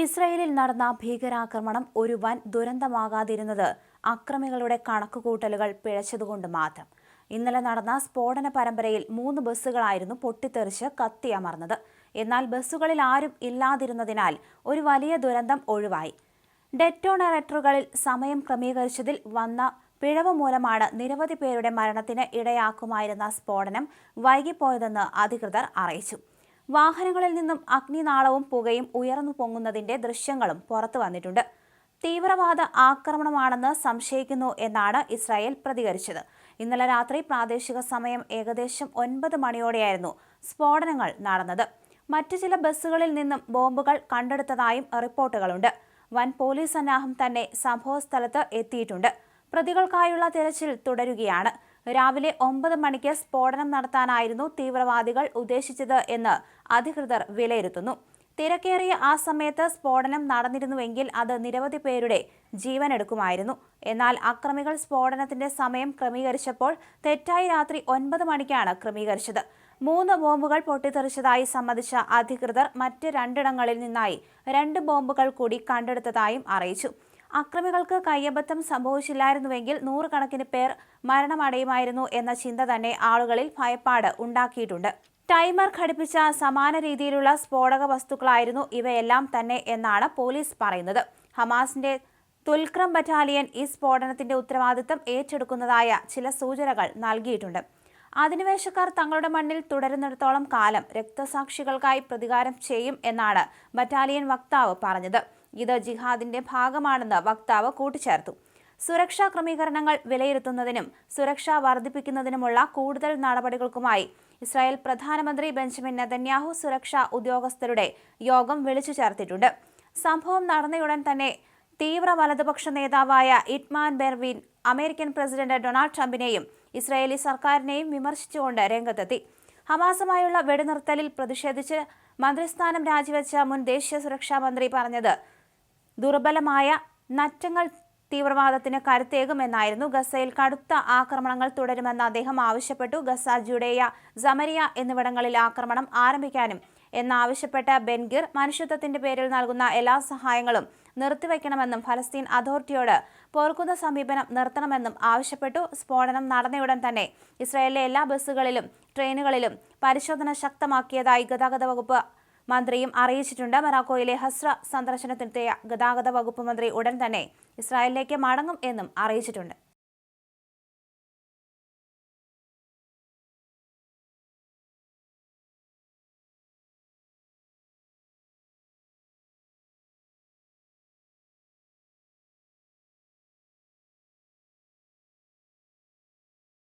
ഇസ്രയേലിൽ നടന്ന ഭീകരാക്രമണം ഒരു വൻ ദുരന്തമാകാതിരുന്നത് അക്രമികളുടെ കണക്കുകൂട്ടലുകൾ പിഴച്ചതുകൊണ്ട് മാത്രം. ഇന്നലെ നടന്ന സ്ഫോടന പരമ്പരയിൽ മൂന്ന് ബസ്സുകളായിരുന്നു പൊട്ടിത്തെറിച്ച് കത്തിയമർന്നത്. എന്നാൽ ബസ്സുകളിൽ ആരും ഇല്ലാതിരുന്നതിനാൽ ഒരു വലിയ ദുരന്തം ഒഴിവായി. ഡെറ്റോണറേറ്ററുകളിൽ സമയം ക്രമീകരിച്ചതിൽ വന്ന പിഴവ് മൂലമാണ് നിരവധി പേരുടെ മരണത്തിന് ഇടയാക്കുമായിരുന്ന സ്ഫോടനം വൈകിപ്പോയതെന്ന് അധികൃതർ അറിയിച്ചു. വാഹനങ്ങളിൽ നിന്നും അഗ്നിനാളവും പുകയും ഉയർന്നു പൊങ്ങുന്നതിന്റെ ദൃശ്യങ്ങളും പുറത്തു വന്നിട്ടുണ്ട്. തീവ്രവാദ ആക്രമണമാണെന്ന് സംശയിക്കുന്നു എന്നാണ് ഇസ്രായേൽ പ്രതികരിച്ചത്. ഇന്നലെ രാത്രി പ്രാദേശിക സമയം ഏകദേശം ഒൻപത് മണിയോടെയായിരുന്നു സ്ഫോടനങ്ങൾ നടന്നത്. മറ്റു ചില ബസ്സുകളിൽ നിന്നും ബോംബുകൾ കണ്ടെടുത്തതായും റിപ്പോർട്ടുകളുണ്ട്. വൻ പോലീസ് സന്നാഹം തന്നെ സംഭവസ്ഥലത്ത് എത്തിയിട്ടുണ്ട്. പ്രതികൾക്കായുള്ള തിരച്ചിൽ തുടരുകയാണ്. രാവിലെ ഒമ്പത് മണിക്ക് സ്ഫോടനം നടത്താനായിരുന്നു തീവ്രവാദികൾ ഉദ്ദേശിച്ചത് എന്ന് അധികൃതർ വിലയിരുത്തുന്നു. തിരക്കേറിയ ആ സമയത്ത് സ്ഫോടനം നടന്നിരുന്നുവെങ്കിൽ അത് നിരവധി പേരുടെ ജീവനെടുക്കുമായിരുന്നു. എന്നാൽ അക്രമികൾ സ്ഫോടനത്തിന്റെ സമയം ക്രമീകരിച്ചപ്പോൾ തെറ്റായി രാത്രി ഒൻപത് മണിക്കാണ് ക്രമീകരിച്ചത്. മൂന്ന് ബോംബുകൾ പൊട്ടിത്തെറിച്ചതായി സമ്മതിച്ച അധികൃതർ മറ്റ് രണ്ടിടങ്ങളിൽ നിന്നായി രണ്ട് ബോംബുകൾ കൂടി കണ്ടെടുത്തതായും അറിയിച്ചു. അക്രമികൾക്ക് കയ്യബദ്ധം സംഭവിച്ചില്ലായിരുന്നുവെങ്കിൽ നൂറുകണക്കിന് പേർ മരണമടയുമായിരുന്നു എന്ന ചിന്ത തന്നെ ആളുകളിൽ ഭയപ്പാട് ഉണ്ടാക്കിയിട്ടുണ്ട്. ടൈമർ ഘടിപ്പിച്ച സമാന രീതിയിലുള്ള സ്ഫോടക വസ്തുക്കളായിരുന്നു ഇവയെല്ലാം തന്നെ എന്നാണ് പോലീസ് പറയുന്നത്. ഹമാസിന്റെ തുൽക്രം ബറ്റാലിയൻ ഈ സ്ഫോടനത്തിന്റെ ഉത്തരവാദിത്തം ഏറ്റെടുക്കുന്നതായ ചില സൂചനകൾ നൽകിയിട്ടുണ്ട്. അധിനിവേശക്കാർ തങ്ങളുടെ മണ്ണിൽ തുടരുന്നിടത്തോളം കാലം രക്തസാക്ഷികൾക്കായി പ്രതികാരം ചെയ്യും എന്നാണ് ബറ്റാലിയൻ വക്താവ് പറഞ്ഞത്. ഇത് ജിഹാദിന്റെ ഭാഗമാണെന്ന് വക്താവ് കൂട്ടിച്ചേർത്തു. സുരക്ഷാ ക്രമീകരണങ്ങൾ വിലയിരുത്തുന്നതിനും സുരക്ഷ വർദ്ധിപ്പിക്കുന്നതിനുമുള്ള കൂടുതൽ നടപടികൾക്കുമായി ഇസ്രായേൽ പ്രധാനമന്ത്രി ബെഞ്ചമിൻ നെതന്യാഹു സുരക്ഷാ ഉദ്യോഗസ്ഥരുടെ യോഗം വിളിച്ചു ചേർത്തിട്ടുണ്ട്. സംഭവം നടന്നയുടൻ തന്നെ തീവ്ര വലതുപക്ഷ നേതാവായ ഇറ്റ്മാൻ ബെർവിൻ അമേരിക്കൻ പ്രസിഡന്റ് ഡൊണാൾഡ് ട്രംപിനെയും ഇസ്രായേലി സർക്കാരിനെയും വിമർശിച്ചുകൊണ്ട് രംഗത്തെത്തി. ഹമാസുമായുള്ള വെടിനിർത്തലിൽ പ്രതിഷേധിച്ച് മന്ത്രിസ്ഥാനം രാജിവെച്ച മുൻ ദേശീയ സുരക്ഷാ മന്ത്രി പറഞ്ഞത് ദുർബലമായ നറ്റങ്ങൾ തീവ്രവാദത്തിന് കരുത്തേകുമെന്നായിരുന്നു ഗസയിൽ കടുത്ത ആക്രമണങ്ങൾ തുടരുമെന്ന് അദ്ദേഹം ആവശ്യപ്പെട്ടു. ഗസ ജുഡേയ ജമരിയ എന്നിവിടങ്ങളിൽ ആക്രമണം ആരംഭിക്കാനും എന്നാവശ്യപ്പെട്ട ബെൻഗിർ മനുഷ്യത്വത്തിന്റെ പേരിൽ നൽകുന്ന എല്ലാ സഹായങ്ങളും നിർത്തിവെക്കണമെന്നും ഫലസ്തീൻ അതോറിറ്റിയോട് പോർക്കുന്ന സമീപനം നിർത്തണമെന്നും ആവശ്യപ്പെട്ടു. സ്ഫോടനം നടന്നയുടൻ തന്നെ ഇസ്രായേലിലെ എല്ലാ ബസ്സുകളിലും ട്രെയിനുകളിലും പരിശോധന ശക്തമാക്കിയതായി ഗതാഗത വകുപ്പ് മന്ത്രിയും അറിയിച്ചിട്ടുണ്ട്. മൊറാക്കോയിലെ ഹസ്ര സന്ദർശനത്തിനെത്തിയ ഗതാഗത വകുപ്പ് മന്ത്രി ഉടൻ തന്നെ ഇസ്രായേലിലേക്ക് മടങ്ങും എന്നും അറിയിച്ചിട്ടുണ്ട്.